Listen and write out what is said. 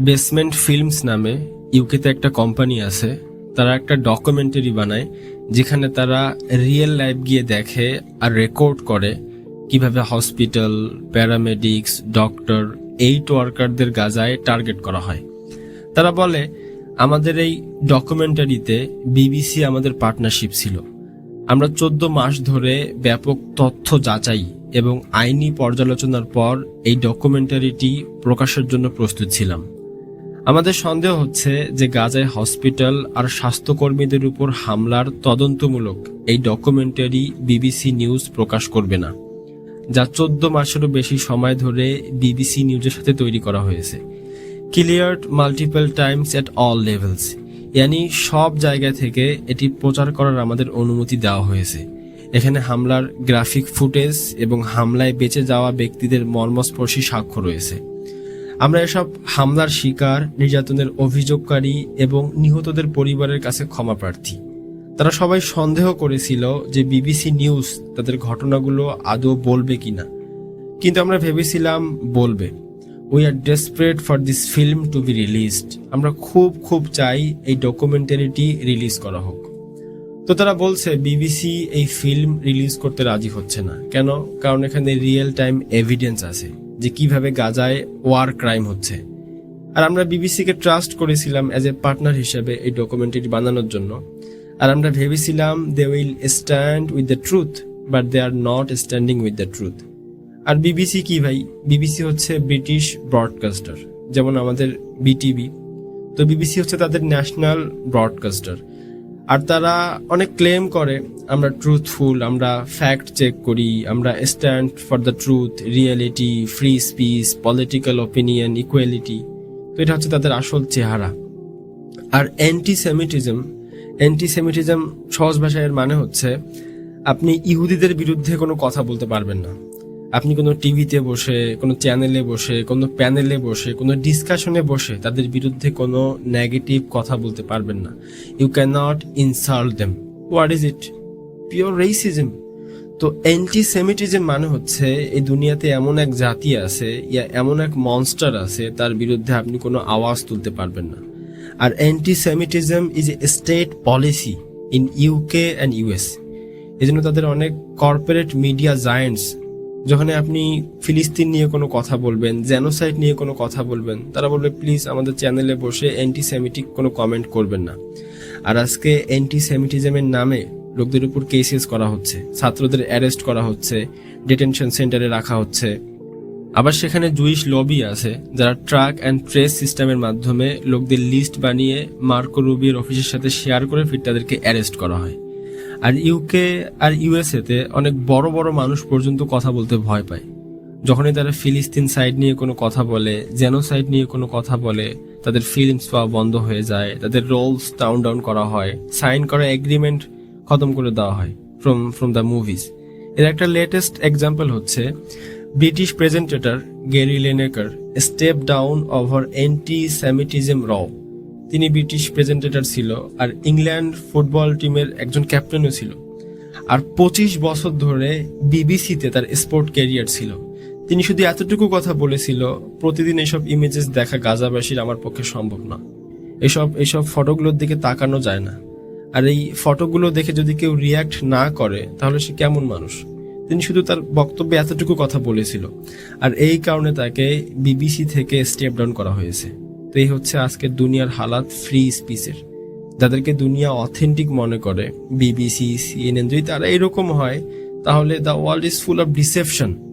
Basement films নামে ইউকেতে একটা কোম্পানি আছে। তারা একটা ডকুমেন্টারি বানায়, যেখানে তারা রিয়েল লাইফ গিয়ে দেখে আর রেকর্ড করে কীভাবে হসপিটাল প্যারামেডিক্স ডক্টর এইট ওয়ার্কারদের গাজায় টার্গেট করা হয়। তারা বলে, আমাদের এই ডকুমেন্টারিতে বিবিসি আমাদের পার্টনারশিপ ছিল। আমরা চোদ্দ মাস ধরে ব্যাপক তথ্য যাচাই এবং আইনি পর্যালোচনার পর এই ডকুমেন্টারিটি প্রকাশের জন্য প্রস্তুত ছিলাম। আমাদের সন্দেহ হচ্ছে যে গাজায় হসপিটাল আর স্বাস্থ্যকর্মীদের উপর হামলার তদন্তমূলক এই ডকুমেন্টারি বিবিসি নিউজ প্রকাশ করবে না, যা চোদ্দ মাসেরও বেশি সময় ধরে বিবিসি নিউজের সাথে তৈরি করা হয়েছে। Cleared multiple times at all levels, ইয়ানি সব জায়গা থেকে এটি প্রচার করার আমাদের অনুমতি দেওয়া হয়েছে। এখানে হামলার গ্রাফিক ফুটেজ এবং হামলায় বেঁচে যাওয়া ব্যক্তিদের মর্মস্পর্শী সাক্ষ্য রয়েছে। আমরা এসব হামলার শিকার, নির্যাতনের অভিযোগকারী এবং নিহতদের পরিবারের কাছে ক্ষমা প্রার্থী। তারা সবাই সন্দেহ করেছিল যে বিবিসি নিউজ তাদের ঘটনাগুলো আদৌ বলবে কিনা। কিন্তু আমরা ভেবেছিলাম বলবে। We are desperate for this film to be released আমরা খুব খুব চাই এই ডকুমেন্টারিটি রিলিজ করা হোক। তো তারা বলছে, বিবিসি এই ফিল্ম রিলিজ করতে রাজি হচ্ছে না। কেন? কারণ এখানে রিয়েল টাইম এভিডেন্স আছে। যে কীভাবে গাজায় ওয়ার ক্রাইম হচ্ছে। আর আমরা বিবিসিকে ট্রাস্ট করেছিলাম অ্যাজ এ পার্টনার হিসেবে এই ডকুমেন্টারি বানানোর জন্য। আর আমরা ভেবেছিলাম they will stand with the truth but they are not standing with the truth R BBC কি ভাই? বিবিসি হচ্ছে ব্রিটিশ ব্রডকাস্টার যেমন আমাদের বিটিভি তো বিবিসি হচ্ছে তাদের ন্যাশনাল ব্রডকাস্টার আর তারা অনেক ক্লেম করে আমরা ট্রুথফুল আমরা ফ্যাক্ট চেক করি, আমরা stand for the truth reality free speech political opinion equality তো এটা হচ্ছে তাদের আসল চেহারা। আর অ্যান্টি সেমিটিজম অ্যান্টি সেমিটিজম সহজ ভাষায় এর মানে হচ্ছে, আপনি ইহুদিদের বিরুদ্ধে কোনো কথা বলতে পারবেন না। আপনি কোনো টিভিতে বসে, কোনো চ্যানেলে বসে, কোনো প্যানেলে বসে, কোনো ডিসকাশনে বসে তাদের বিরুদ্ধে কোনো নেগেটিভ কথা বলতে পারবেন না। You can not insult them what is it pure racism তো অ্যান্টি সেমিটিজম মানে হচ্ছে এই দুনিয়াতে এমন এক জাতি আছে, ইয়া এমন এক মনস্টার আছে, তার বিরুদ্ধে আপনি কোনো আওয়াজ তুলতে পারবেন না। আর antisemitism is a state policy in UK and US এই জন্য তাদের অনেক কর্পোরেট মিডিয়া জায়েন্টস যখন আপনি ফিলিস্তিন নিয়ে কোনো কথা বলবেন জেনোসাইড নিয়ে কোনো কথা বলবেন, তারা বলবে প্লিজ আমাদের চ্যানেলে বসে অ্যান্টি সেমিটিক কোনো কমেন্ট করবেন না। আর আজকে অ্যান্টি সেমিটিজমের নামে লোকদের উপর কেসেস করা হচ্ছে, ছাত্রদের অ্যারেস্ট করা হচ্ছে ডিটেনশন সেন্টারে রাখা হচ্ছে। আবার সেখানে জুইশ লবি আছে, যারা ট্রাক অ্যান্ড ট্রেস সিস্টেমের মাধ্যমে লোকদের লিস্ট বানিয়ে মার্কো রুবির অফিসের সাথে শেয়ার করে ফির তাদেরকে অ্যারেস্ট করা হয়। আর ইউকে আর ইউএসএতে অনেক বড় বড় মানুষ পর্যন্ত কথা বলতে ভয় পায়। যখনই তারা ফিলিস্তিন সাইড নিয়ে কোনো কথা বলে জেনোসাইড নিয়ে কোনো কথা বলে, তাদের ফিল্মস পাওয়া বন্ধ হয়ে যায়, তাদের রোলস ডাউন ডাউন করা হয় সাইন করা এগ্রিমেন্ট খতম করে দেওয়া হয় ফ্রম ফ্রম দ্য মুভিজ এর একটা লেটেস্ট এক্সাম্পল হচ্ছে British presenter Gary Lineker step down over antisemitism র তিনি ব্রিটিশ প্রেজেন্টেটর ছিল আর ইংল্যান্ড ফুটবল টিমের একজন ক্যাপ্টেনও ছিল। আর পঁচিশ বছর ধরে বিবিসিতে তার স্পোর্ট ক্যারিয়ার ছিল। তিনি শুধু এতটুকু কথা বলেছিল, প্রতিদিন এসব ইমেজেস দেখা গাজাবাসীর আমার পক্ষে সম্ভব না। এসব এসব ফটোগুলোর দিকে তাকানো যায় না। আর এই ফটোগুলো দেখে যদি কেউ রিয়াক্ট না করে, তাহলে সে কেমন মানুষ? তিনি শুধু তার বক্তব্যে এতটুকু কথা বলেছিল। আর এই কারণে তাকে বিবিসি থেকে স্টেপ ডাউন করা হয়েছে। তো এই হচ্ছে আজকের দুনিয়ার হালাত ফ্রি স্পিচের যাদেরকে দুনিয়া অথেন্টিক মনে করে বিবিসি সিএনএন যদি তারা এরকম হয়, তাহলে the world is full of deception